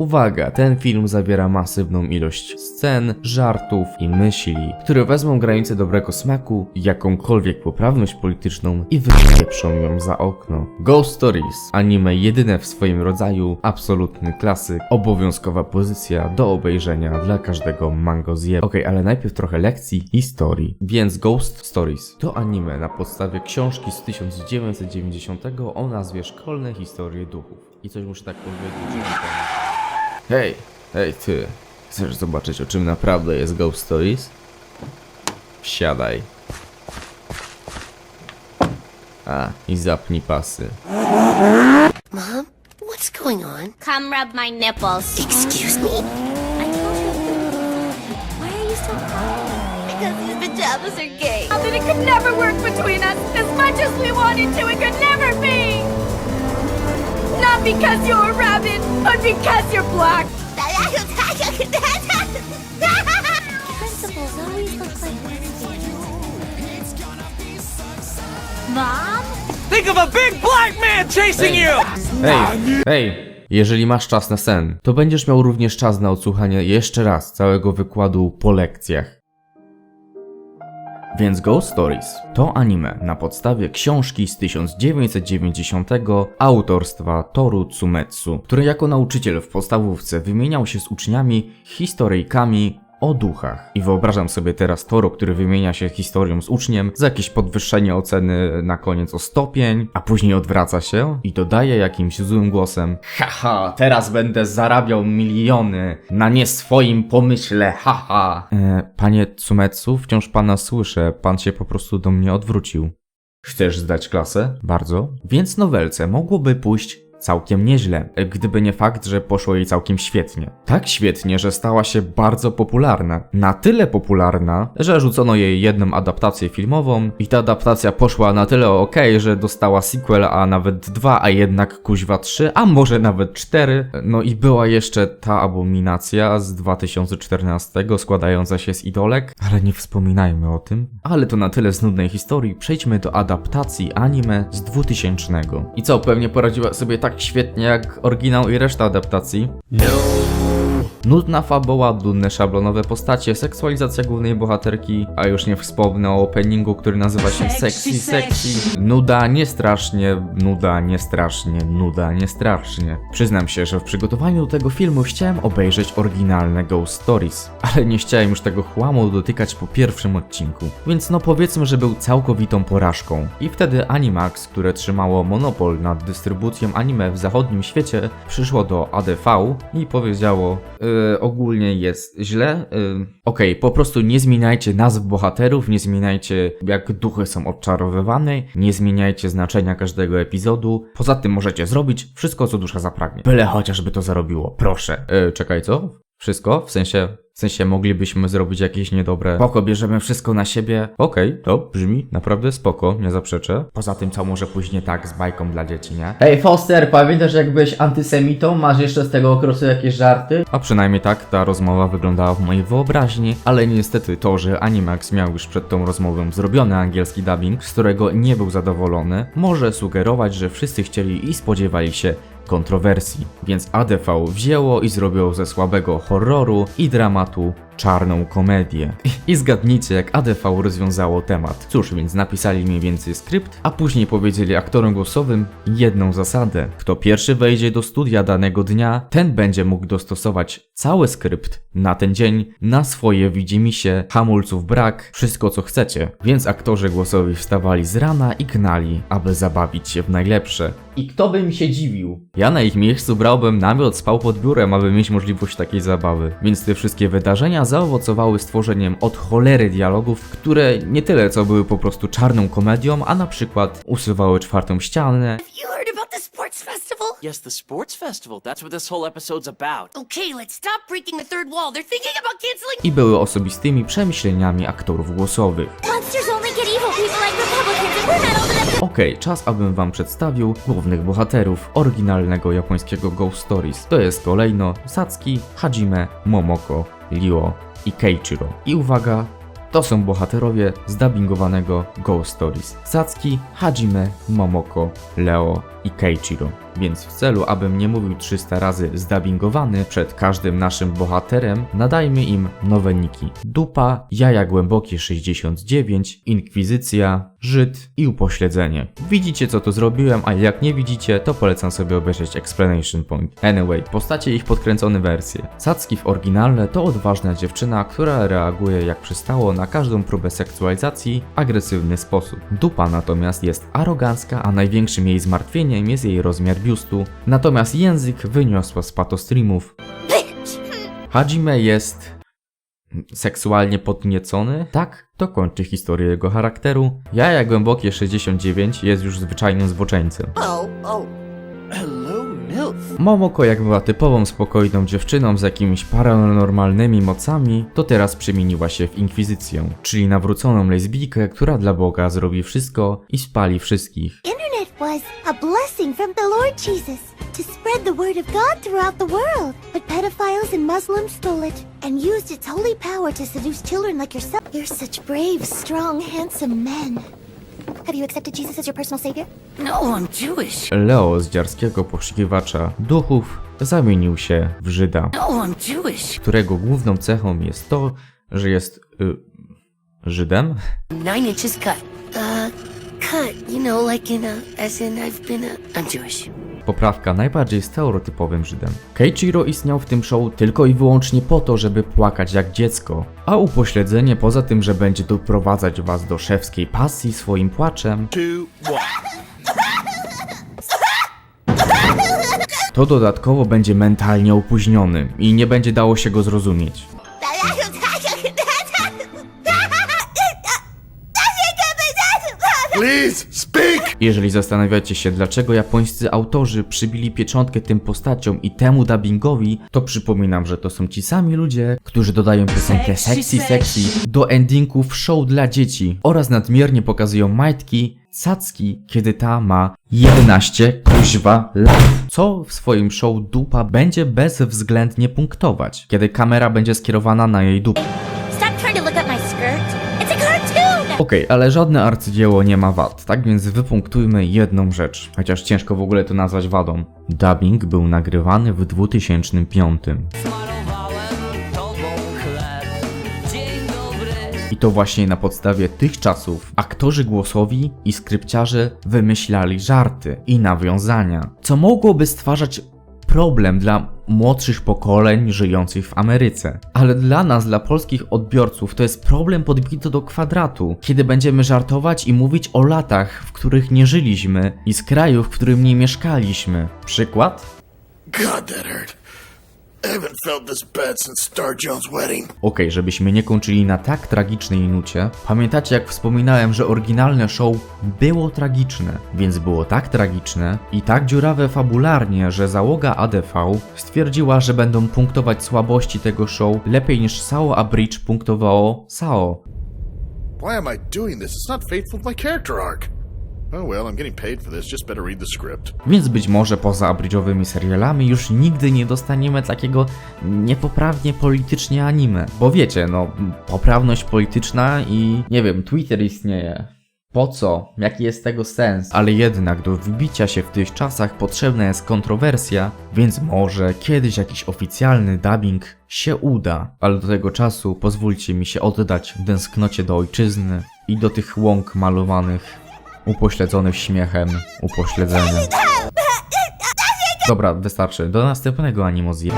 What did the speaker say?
Uwaga, ten film zawiera masywną ilość scen, żartów i myśli, które wezmą granicę dobrego smaku, jakąkolwiek poprawność polityczną i wypieprzą ją za okno. Ghost Stories, anime jedyne w swoim rodzaju, absolutny klasyk, obowiązkowa pozycja do obejrzenia dla każdego mango zje. Okej, ale najpierw trochę lekcji historii. Więc Ghost Stories to anime na podstawie książki z 1990 o nazwie Szkolne historie duchów. I coś muszę tak powiedzieć, że. Hej, hej ty, chcesz zobaczyć o czym naprawdę jest Ghost Stories? Wsiadaj. A, i zapnij pasy. Mom, what's going on? Come rub my nipples. Excuse me? I told you. Why are you so proud? Because these pajamas are gay. That it could never work between us. As much as we wanted to, it could never be. Not because you're a rabbit, but because you're black. Principals always look like. Mom? Think of a big black man chasing you! Hej, hej! Jeżeli masz czas na sen, to będziesz miał również czas na odsłuchanie jeszcze raz całego wykładu po lekcjach. Więc Ghost Stories to anime na podstawie książki z 1990 autorstwa Toru Tsumetsu, który jako nauczyciel w podstawówce wymieniał się z uczniami historyjkami o duchach. I wyobrażam sobie teraz Toro, który wymienia się historią z uczniem za jakieś podwyższenie oceny na koniec o stopień, a później odwraca się i dodaje jakimś złym głosem Haha, teraz będę zarabiał miliony na nie swoim pomyśle, haha. E, panie Tsumetsu, wciąż pana słyszę, pan się po prostu do mnie odwrócił. Chcesz zdać klasę? Bardzo. Więc nowelce mogłoby pójść całkiem nieźle, gdyby nie fakt, że poszło jej całkiem świetnie. Tak świetnie, że stała się bardzo popularna. Na tyle popularna, że rzucono jej jedną adaptację filmową i ta adaptacja poszła na tyle ok, że dostała sequel, a nawet dwa, a jednak kuźwa trzy, a może nawet cztery. No i była jeszcze ta abominacja z 2014 składająca się z idolek, ale nie wspominajmy o tym. Ale to na tyle z nudnej historii, przejdźmy do adaptacji anime z 2000. I co, pewnie poradziła sobie tak świetnie jak oryginał i reszta adaptacji? Nudna fabuła, nudne szablonowe postacie, seksualizacja głównej bohaterki, a już nie wspomnę o openingu, który nazywa się Sexy Sexy. Nuda nie strasznie, nuda nie strasznie, nuda nie strasznie. Przyznam się, że w przygotowaniu do tego filmu chciałem obejrzeć oryginalne Ghost Stories, ale nie chciałem już tego chłamu dotykać po pierwszym odcinku. Więc no powiedzmy, że był całkowitą porażką. I wtedy Animax, które trzymało monopol nad dystrybucją anime w zachodnim świecie, przyszło do ADV i powiedziało yy, ogólnie jest źle. Yy, Okej, po prostu nie zmieniajcie nazw bohaterów, nie zmieniajcie jak duchy są odczarowywane, nie zmieniajcie znaczenia każdego epizodu. Poza tym możecie zrobić wszystko, co dusza zapragnie. Byle chociażby to zarobiło, proszę. Yy, czekaj, co? Wszystko? W sensie, w sensie moglibyśmy zrobić jakieś niedobre. Spoko, bierzemy wszystko na siebie. Okej, to brzmi naprawdę spoko, nie zaprzeczę. Poza tym, co może pójść nie tak z bajką dla dzieci, nie? Hej Foster, pamiętasz jak byłeś antysemitą? Masz jeszcze z tego okresu jakieś żarty? A przynajmniej tak ta rozmowa wyglądała w mojej wyobraźni, ale niestety to, że Animax miał już przed tą rozmową zrobiony angielski dubbing, z którego nie był zadowolony, może sugerować, że wszyscy chcieli i spodziewali się kontrowersji. Więc ADV wzięło i zrobiło ze słabego horroru i dramatu czarną komedię. I zgadnijcie, jak ADV rozwiązało temat. Cóż, więc napisali mniej więcej skrypt, a później powiedzieli aktorom głosowym jedną zasadę. Kto pierwszy wejdzie do studia danego dnia, ten będzie mógł dostosować cały skrypt na ten dzień, na swoje widzimisię, hamulców brak, wszystko co chcecie. Więc aktorzy głosowi wstawali z rana i gnali, aby zabawić się w najlepsze. I kto by mi się dziwił? Ja na ich miejscu brałbym namiot, spał pod biurem, aby mieć możliwość takiej zabawy. Więc te wszystkie wydarzenia zaowocowały stworzeniem od cholery dialogów, które nie tyle co były po prostu czarną komedią, a na przykład usuwały czwartą ścianę, You heard about the sports festival? Yes, the sports festival. That's what this whole episode's about. Okay, let's stop breaking the third wall. They're thinking about canceling. i były osobistymi przemyśleniami aktorów głosowych. Monsters only get evil people like Republicans, and we're not old enough to. Okej, czas abym wam przedstawił głównych bohaterów oryginalnego japońskiego Ghost Stories. To jest kolejno Satsuki, Hajime, Momoko, Ryo i Keiichiro. I uwaga, To są bohaterowie zdubbingowanego Ghost Stories. Satsuki, Hajime, Momoko, Leo i Keiichiro. Więc w celu, abym nie mówił 300 razy zdubbingowany przed każdym naszym bohaterem, nadajmy im nowe niki. Dupa, Jaja Głębokie 69, Inkwizycja, Żyd i Upośledzenie. Widzicie co tu zrobiłem, a jak nie widzicie, to polecam sobie obejrzeć Explanation Point. Anyway, postacie ich podkręcone wersje. Satsuki w oryginalne to odważna dziewczyna, która reaguje jak przystało na każdą próbę seksualizacji w agresywny sposób. Dupa natomiast jest arogancka, a największym jej zmartwieniem jest jej rozmiar biustu, natomiast język wyniosła z patostreamów. Hajime jest seksualnie podniecony? Tak, to kończy historię jego charakteru. Jaja Głębokie 69 jest już zwyczajnym zboczeńcem. Oh, oh. Hello, MILF. Momoko, jak była typową spokojną dziewczyną z jakimiś paranormalnymi mocami, to teraz przemieniła się w inkwizycję, czyli nawróconą lesbijkę, która dla Boga zrobi wszystko i spali wszystkich. Internet was a blessing from the Lord Jesus to spread the word of God throughout the world. But pedophiles and Muslims stole it and used its holy power to seduce children like yourself. You're such brave, strong, handsome men. Have you accepted Jesus as your personal savior? No, I'm Jewish. Leo z dziarskiego poszukiwacza duchów zamienił się w Żyda, No, I'm Jewish. którego główną cechą jest to, że jest y, Żydem? Nine inches cut. Uh, cut. You know, like in a, as in I've been a. I'm Jewish. Poprawka najbardziej stereotypowym Żydem. Keiichiro istniał w tym show tylko i wyłącznie po to, żeby płakać jak dziecko, a upośledzenie poza tym, że będzie doprowadzać was do szewskiej pasji swoim płaczem, to dodatkowo będzie mentalnie opóźniony i nie będzie dało się go zrozumieć. Please, speak! Jeżeli zastanawiacie się, dlaczego japońscy autorzy przybili pieczątkę tym postaciom i temu dubbingowi, to przypominam, że to są ci sami ludzie, którzy dodają piosenkę Sexy Sexy do endingów show dla dzieci oraz nadmiernie pokazują majtki Satsuki, kiedy ta ma 11 kuźwa lat. Co w swoim show dupa będzie bezwzględnie punktować, kiedy kamera będzie skierowana na jej dupę. Okej, ale żadne arcydzieło nie ma wad, tak więc wypunktujmy jedną rzecz, chociaż ciężko w ogóle to nazwać wadą. Dubbing był nagrywany w 2005. I to właśnie na podstawie tych czasów aktorzy głosowi i skrypciarze wymyślali żarty i nawiązania, co mogłoby stwarzać problem dla młodszych pokoleń żyjących w Ameryce. Ale dla nas, dla polskich odbiorców, to jest problem podbity do kwadratu, kiedy będziemy żartować i mówić o latach, w których nie żyliśmy i z kraju, w którym nie mieszkaliśmy. Przykład? God, that hurt. Okej, żebyśmy nie kończyli na tak tragicznej nucie. Pamiętacie jak wspominałem, że oryginalne show było tragiczne, więc było tak tragiczne i tak dziurawe fabularnie, że załoga ADV stwierdziła, że będą punktować słabości tego show lepiej niż Sao Abridge punktowało Sao. Why am I doing this? It's not faithful to my character arc. Oh well, I'm getting paid for this. Just better read the script. Więc być może poza abridżowymi serialami już nigdy nie dostaniemy takiego niepoprawnie politycznie anime. Bo wiecie, no, poprawność polityczna i nie wiem, Twitter istnieje. Po co? Jaki jest tego sens? Ale jednak do wybicia się w tych czasach potrzebna jest kontrowersja, więc może kiedyś jakiś oficjalny dubbing się uda. Ale do tego czasu pozwólcie mi się oddać w tęsknocie do ojczyzny i do tych łąk malowanych, upośledzonych śmiechem, upośledzeniem. Dobra, wystarczy. Do następnego animozji.